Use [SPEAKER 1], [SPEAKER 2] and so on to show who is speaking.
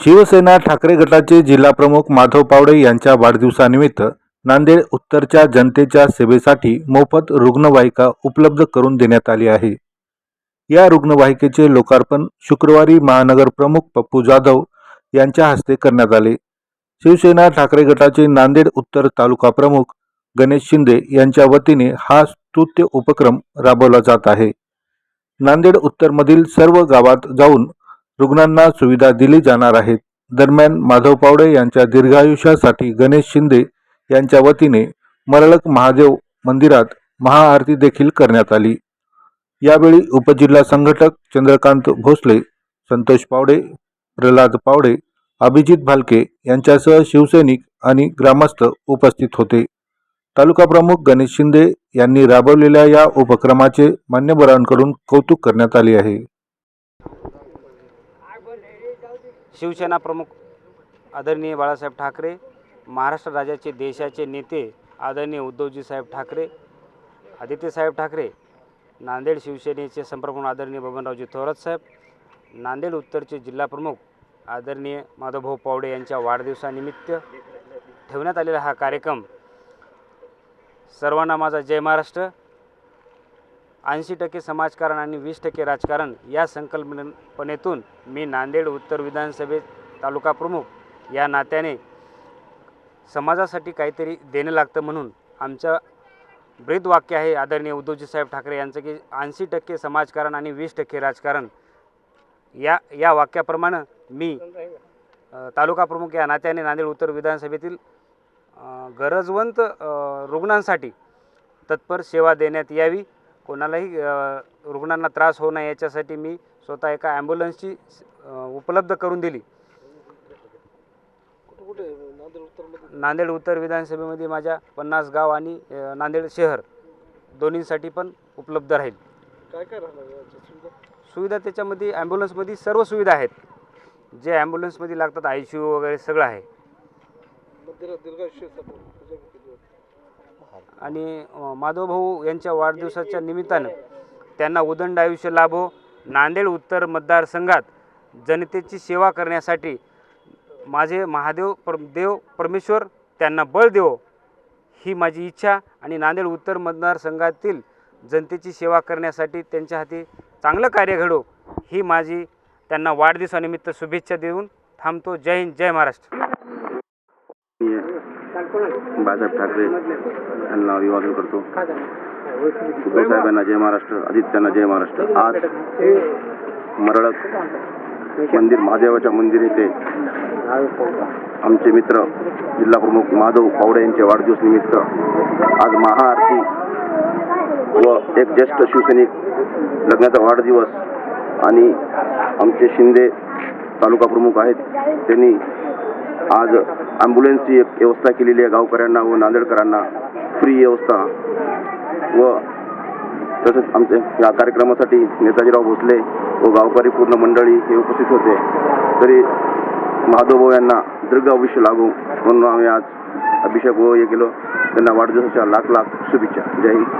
[SPEAKER 1] शिवसेना ठाकरे गटाचे जिल्हाप्रमुख माधव पावडे यांच्या वाढदिवसानिमित्त नांदेड उत्तरच्या जनतेच्या सेवेसाठी मोफत रुग्णवाहिका उपलब्ध करून देण्यात आली आहे. या रुग्णवाहिकेचे लोकार्पण शुक्रवारी महानगर प्रमुख पप्पू जाधव यांच्या हस्ते करण्यात आले. शिवसेना ठाकरे गटाचे नांदेड उत्तर तालुका प्रमुख गणेश शिंदे यांच्या वतीने हा स्तुत्य उपक्रम राबवला जात आहे. नांदेड उत्तरमधील सर्व गावात जाऊन रुग्णांना सुविधा दिली जाणार आहेत. दरम्यान माधव पावडे यांच्या दीर्घायुष्यासाठी गणेश शिंदे यांच्या वतीने मरळक महादेव मंदिरात महाआरती देखील करण्यात आली. यावेळी उपजिल्हा संघटक चंद्रकांत भोसले संतोष पावडे प्रल्हाद पावडे अभिजित भालके यांच्यासह शिवसैनिक आणि ग्रामस्थ उपस्थित होते. तालुका प्रमुख गणेश शिंदे यांनी राबवलेल्या या उपक्रमाचे मान्यवरांकडून कौतुक करण्यात आले आहे.
[SPEAKER 2] शिवसेना प्रमुख आदरणीय बाळासाहेब ठाकरे महाराष्ट्र राज्याचे देशाचे नेते आदरणीय उद्धवजी साहेब ठाकरे आदित्यसाहेब ठाकरे नांदेड शिवसेनेचे संप्रमुख आदरणीय बबनरावजी थोरात साहेब नांदेड उत्तरचे जिल्हाप्रमुख आदरणीय माधवभाऊ पावडे यांच्या वाढदिवसानिमित्त ठेवण्यात आलेला हा कार्यक्रम सर्वांना माझा जय महाराष्ट्र. ऐंशी टक्के समाजकारण आणि वीस टक्के राजकारण या संकल्पनेतून मी नांदेड उत्तर विधानसभेत तालुका प्रमुख या नात्याने समाजासाठी काहीतरी देणं लागतं म्हणून आमचं ब्रीद वाक्य आहे आदरणीय उद्धवजी साहेब ठाकरे यांचं की ऐंशी टक्के समाजकारण आणि वीस टक्के राजकारण. या या वाक्याप्रमाणे मी तालुका प्रमुख या नात्याने नांदेड उत्तर विधानसभेतील गरजवंत रुग्णांसाठी तत्पर सेवा देण्यात यावी. कोणालाही रुग्णांना त्रास होऊ नये याच्यासाठी मी स्वतः एका ॲम्ब्युलन्सची उपलब्ध करून दिली. नांदेड उत्तर विधानसभेमध्ये माझ्या पन्नास गाव आणि नांदेड शहर दोन्हीसाठी पण उपलब्ध राहील.
[SPEAKER 3] काय काय राहणार याच्या सुविधा?
[SPEAKER 2] सुविधा त्याच्यामध्ये ॲम्ब्युलन्समध्ये सर्व सुविधा आहेत. जे ॲम्ब्युलन्समध्ये लागतात आय सी यू वगैरे सगळं आहे
[SPEAKER 3] मग दीर्घ दीर्घायुष्यासाठी पूजा केली होती.
[SPEAKER 2] आणि माधवभाऊ यांच्या वाढदिवसाच्या निमित्तानं त्यांना उदंड आयुष्य लाभो हो. नांदेड उत्तर मतदारसंघात जनतेची सेवा करण्यासाठी माझे महादेव पर देव परमेश्वर त्यांना बळ देवो ही माझी इच्छा आणि नांदेड उत्तर मतदारसंघातील जनतेची सेवा करण्यासाठी त्यांच्या हाती चांगलं कार्य घडो ही माझी त्यांना वाढदिवसानिमित्त शुभेच्छा देऊन थांबतो. जय हिंद जय महाराष्ट्र.
[SPEAKER 4] बाळासाहेब ठाकरे यांना अभिवादन करतो. उद्धव साहेबांना जय महाराष्ट्र आदित्यांना जय महाराष्ट्र. आज मरळक मंदिर महादेवाच्या मंदिर येथे आमचे मित्र जिल्हाप्रमुख माधव पावडे यांचे वाढदिवस निमित्त आज महाआरती व एक ज्येष्ठ शिवसैनिक लग्नाचा वाढदिवस आणि आमचे शिंदे तालुका प्रमुख आहेत त्यांनी आज ॲम्ब्युलन्सची एक व्यवस्था केलेली आहे गावकऱ्यांना व नांदेडकरांना. फ्री व्यवस्था. व तसंच आमचे या कार्यक्रमासाठी नेताजीराव भोसले व गावकरी पूर्ण मंडळी हे उपस्थित होते. तरी महादेवभाऊ यांना दीर्घ आयुष्य लागू म्हणून आम्ही आज अभिषेक व हे केलो. त्यांना वाढदिवसाच्या लाख लाख शुभेच्छा. जय हिंद.